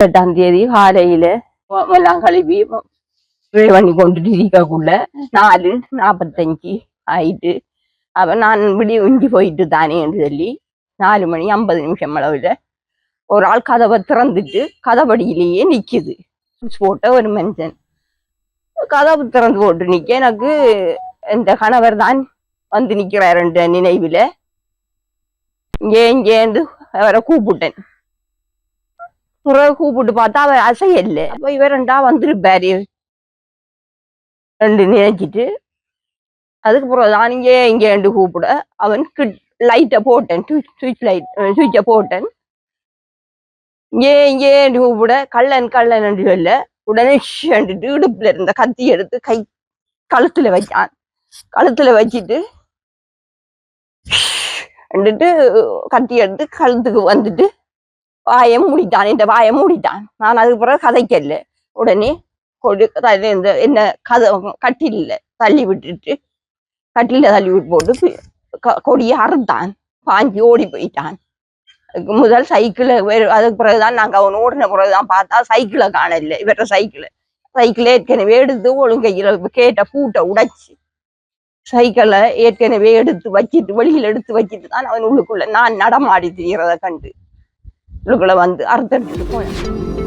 எட்டாம் தேதி காலையில ம- எல்லாம் கழுவி பண்ணி கொண்டுட்டு இருக்கக்குள்ள நாலு நாற்பத்தஞ்சு ஆயிட்டு. அப்ப நான் விடி இஞ்சி போயிட்டு தானே என்று சொல்லி நாலு மணி ஐம்பது நிமிஷம் அளவில் ஒரு ஆள் கதவை திறந்துட்டு கதவடியிலேயே நிக்குது. சுவிட்ச் போட்ட ஒரு மனுஷன். கதவு திறந்து போட்டு நிற்க எனக்கு இந்த கணவர் தான் வந்து நிக்கிறாருன்ற நினைவில் இங்கே இங்கேருந்து அவரை கூப்பிட்டேன். பிறகு கூப்பிட்டு பார்த்தா அவர் அசையல்ல அப்ப இவரண்டா வந்துருப்பாரு ரெண்டு நினைச்சிட்டு அதுக்கு நான் இங்கே இங்கேண்டு கூப்பிட அவன் லைட்டை போட்டேன் சுவிட்ச் லைட் சுவிட்சை போட்டேன் இங்கே இங்கேண்டு கூப்பிட கள்ளன் கள்ளன் சொல்ல உடனே ஷண்டுட்டு இடுப்புல இருந்த கத்தி எடுத்து கை கழுத்துல வச்சான் கழுத்துல வச்சிட்டு வந்துட்டு கத்தி எடுத்து கழுத்துக்கு வந்துட்டு வாயை மூடிட்டான் இந்த வாயை மூடிட்டான். நான் அதுக்கு பிறகு கதைக்கல. உடனே கொடு இந்த என்ன கதை கட்டில தள்ளி விட்டுட்டு கட்டில தள்ளி விட்டு போட்டு கொடியை அறுத்தான். பாஞ்சி ஓடி போயிட்டான். முதல் சைக்கிளை அதுக்கு பிறகுதான் நாங்கள் அவன் ஓடின பிறகுதான் பார்த்தா சைக்கிளை காணல. இவர சைக்கிளை சைக்கிளை ஏற்கனவே எடுத்து ஒழுங்கையில் கேட்ட பூட்டை உடைச்சி சைக்கிளை ஏற்கனவே எடுத்து வச்சிட்டு வெளியில் எடுத்து வச்சிட்டு தான் அவன் உள்ளுக்குள்ள நான் நடமாடி திரிகிறத கண்டு. உள்ளுக்குள்ள வந்து அறுத்தெடுத்துட்டு போனேன்